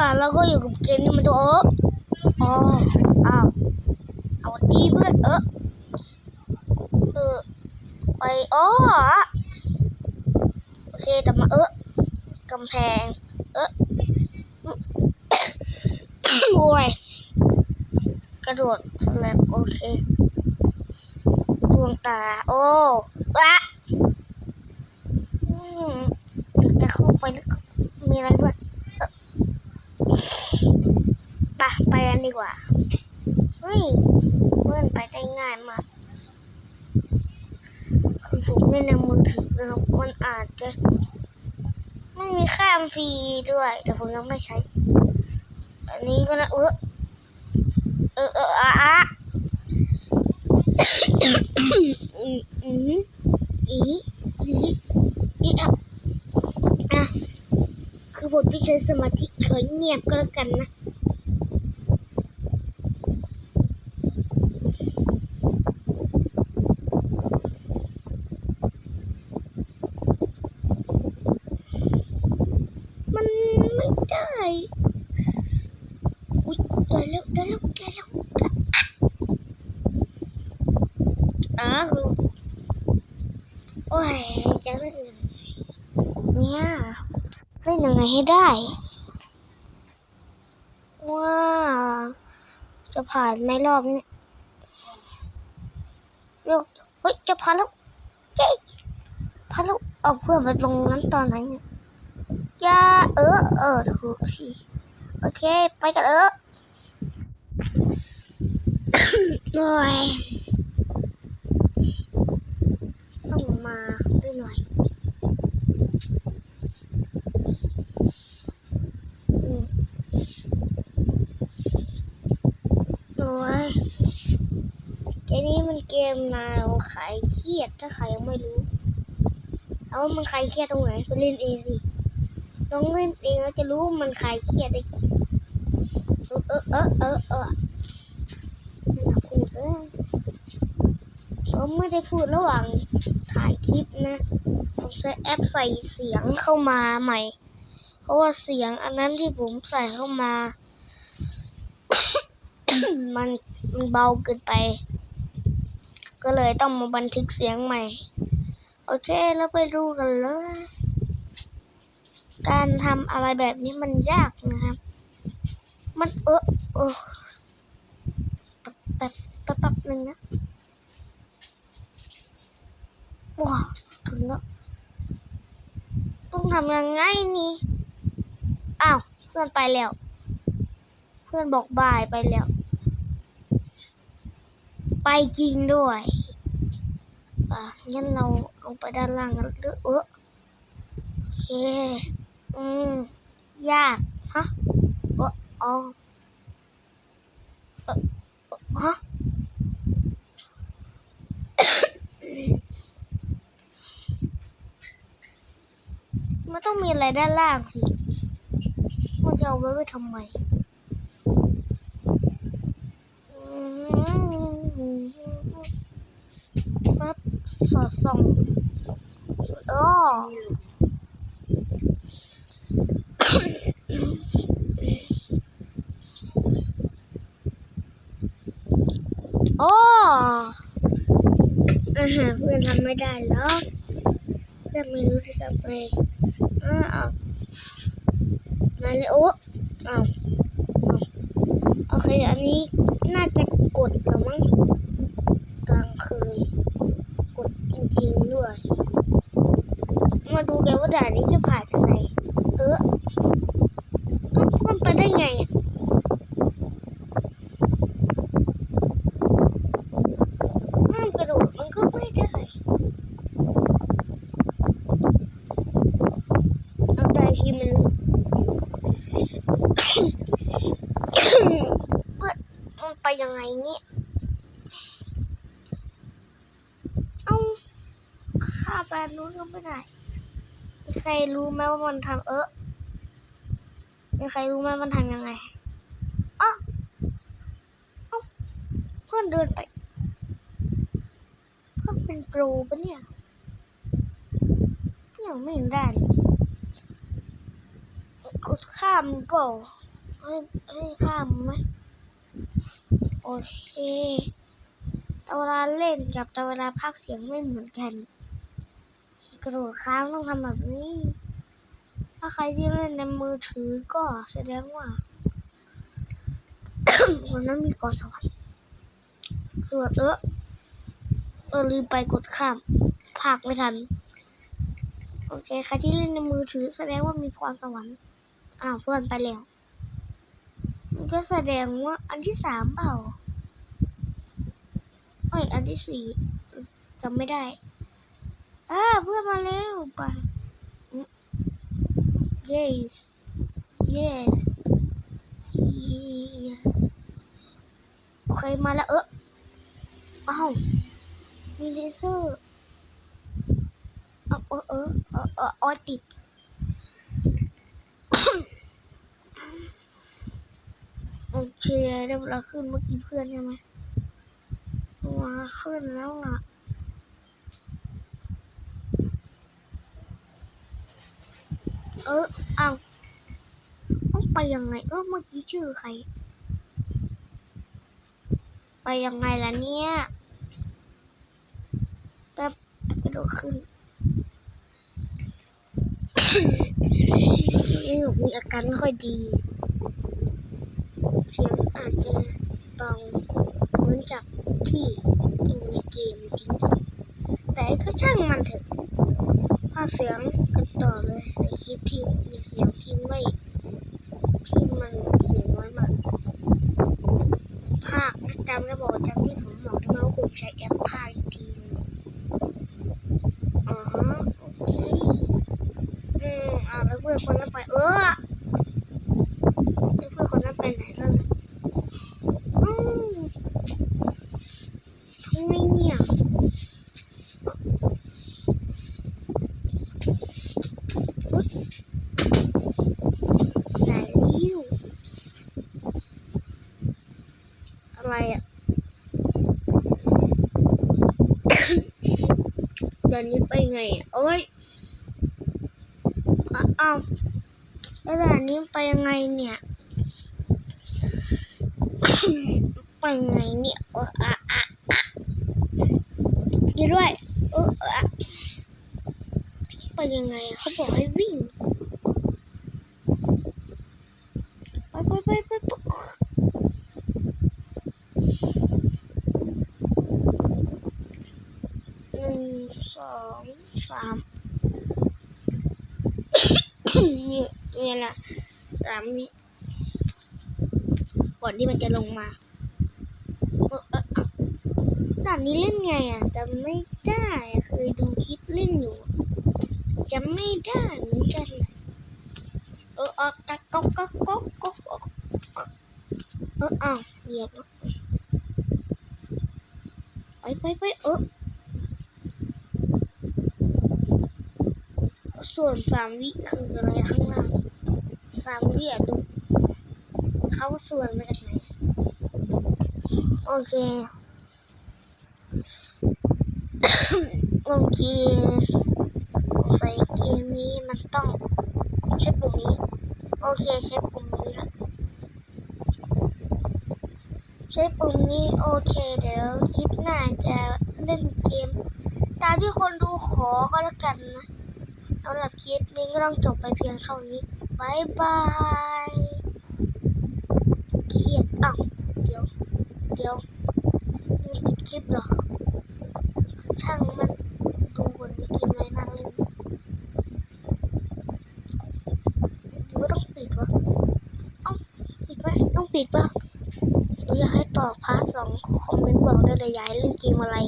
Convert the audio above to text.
ล่ะเราก็อยู่กับเกมนี้มันตัวเอออ๋ออ้าวเอาดีเพื่อนเออเออไปอ๋อโอเคแต่มาเออกำแพง เออโอ้ยกระโดดสแลบโอเคดวงตา โอ้ละอืมจะเข้าไปแล้วมีอะไรด้วยเอ่อไปไปกัน ดีกว่า เฮ้ยเพื่อนไปได้ง่ายมากคือผมเล่นในมือถือนะครับมันอาจจะไม่มีข้ามฟรีด้วย แต่ผมยังไม่ใช้ อันนี้ก็นะเออเออเอออะอะอืมอืมอีอีอีอะอะคือผมที่ใช้สมาธิเขอเงียบก็แล้วกันนะ มันไม่ได้ อุ๊ยได้แล้วได้แล้วได้แล้วอะคือโอ้ยจะเล่นยังไงเนี่ย เล่นยังไงให้ได้ ว้าจะผ่านไหมรอบนี้โยกเฮ้ยจะผ่านแล้วเจ๊ผ่านแล้วเอาเพื่อนไปลงนั้นตอนไหนเนี่ยยาเออเออถูกทีโอเค ไปกันเออเหนื่อยต้องมาได้หน่อยอืมโอ้ยเกมนี้มัน เกมแนวขายเครียดถ้าใครยังไม่รู้ถามว่ามันขายเครียดตรงไหนไปเล่นเองสิต้องเล่นเองแล้วจะรู้มันคลายเครียดได้จริงเออเออเออเออม่น่าพูดเลยผมไม่ได้พูดระหว่างถ่ายคลิปนะผมใช้แอปใส่เสียงเข้ามาใหม่ เพราะว่าเสียงอันนั้นที่ผมใส่เข้ามา มันมันเบาเกินไป ก็เลยต้องมาบันทึกเสียงใหม่ โอเคแล้วไปดูกันเลย การทำอะไรแบบนี้มันยากนะครับ มันเออเออแป๊บแป๊บแป๊บหนึ่งนะว้าถึงแล้วต้องทำยังไงนี่อ้าวเพื่อนไปแล้ว เพื่อนบอกบายไปแล้ว ไปจริงด้วยอะงั้นเราลงไปด้านล่างกันหรือเออโอเค อืม ยาก ฮะเอออ๋อเออเอ่อฮะมันต้องมีอะไรด้านล่างสิมันจะเอาไว้ไว้ทำไมอืมปั๊บ สอดส่องอ๋อโอ้อาหารเพื่อนทำไม่ได้หรอกเพื่อนไม่รู้จะทำไงอ้าวเอามาเลยโอ้เอาเอาโอเคอันนี้น่าจะกดกับมั้งกลางเคย กดจริงๆด้วย มาดูกันว่าด่านนี้จะผ่านยังไง เออมันมันไปได้ไงอะ ห้ามกระโดดมันก็ไม่ได้ เอาใจทีมันเลยเปิดมันไปยังไงเนี่ย เอาข้าไปอันนู้นก็ไม่ได้ มีใครรู้ไหมว่ามันทำเออมีใครรู้ไหมมันทำยังไงอ๋อเอ้าเพื่อนเดินไปก็เป็นโปรปะเนี่ยยังไม่เห็นได้เลยกดข้ามเปล่าให้ให้ข้ามไหมโอเคแต่เวลาเล่นกับแต่เวลาพากเสียงไม่เหมือนกัน กระโดดค้างต้องทำแบบนี้ ถ้าใครที่เล่นในมือถือก็แสดงว่าคนนั้นมีพรสวรรค์ส่วนเออเออลืมไปกดข้ามภาคไม่ทัน โอเคใครที่เล่นในมือถือแสดงว่ามีพรสวรรค์อ้าวเพื่อนไปแล้วมันก็แสดงว่าอันที่สามเปล่าเอ้ยอันที่สี่จำไม่ได้ อ่าเพื่อนมาแล้วไปอืม yes yes โอเคมาแล้วเอออ้าวมีเลเซอร์เอาเออเออเออเออออติดโอเคได้เวลาขึ้นเมื่อกี้เพื่อนใช่ไหมมาขึ้นแล้วล่ะ เออเอาต้องไปยังไง เออเมื่อกี้ชื่อใคร ไปยังไงล่ะเนี่ยแป๊บกระโดดขึ้นนี่มีอาการไม่ค่อยดีเสียงอาจจะเบาเหมือนจากที่อยู่ในเกมจริงๆแต่ก็ช่างมันเถอะภาเสียง ต่อเลยในคลิปที่มีเสียงที่ไม่ที่มันเสียงน้อยมากภาคจำระบบจำที่ผมบอกได้ไหมว่าผมใช้แอปภาคอีกทีหนึงอ๋อโอเคอืมอ่าแล้วเพื่อนคนนั้นไป เออแล้วเพื่อนคนนั้นไปไหนแล้วล่ะอืมทำไมเนี่ยอุ๊ยไหนลิ้วอะไรอะ ตอนนี้ไปไงเอ้ยอะอ้าแล้วด่านนี้ไปยังไงเนี่ยไปไงเนี่ยเอออะอะอะอยู่ด้วยเอออะไปยังไงเขาบอกให้วิ่ง ไปไปไปไปไปหนึ่งส องสามนี่นี่แหละสามวิก่อนที่มันจะลงมาเออเออเออด่านนี้เล่นไงอะจำไม่ได้เคยดูคลิปเล่นอยู่จำไม่ได้เหมือนกันเออเออกักก๊อกก๊อกก๊อกก๊อกก๊อเอออ้าวเหยียบไปไปไปเออ ส่วนสามวิคืออะไรข้างล่างสามวิอะดูเขาส่วนมาจากไหนโอเคโอเคใส่เกมนี้มันต้องใช้ปุ่มนี้ โอเคใช้ปุ่มนี้ละใช้ปุ่มนี้โอเคเดี๋ยวคลิปหน้าจะเล่นเกม ตามที่คนดูขอก็แล้วกันนะ สำหรับคลิปนี้ก็ต้องจบไปเพียงเท่านี้บายบายเครียดอ้าวเดี๋ยว เดี๋ยวนี่ปิดคลิปเหรอ ช่างมันดูบนมีเกมอะไรนั่งเล่นหรือว่าต้องปิดวะเอ้าปิดไหมต้องปิดปะอยากให้ตอบพาร์ทสองคอมเมนต์บอกได้เลยอยากให้เล่นเกมอะไร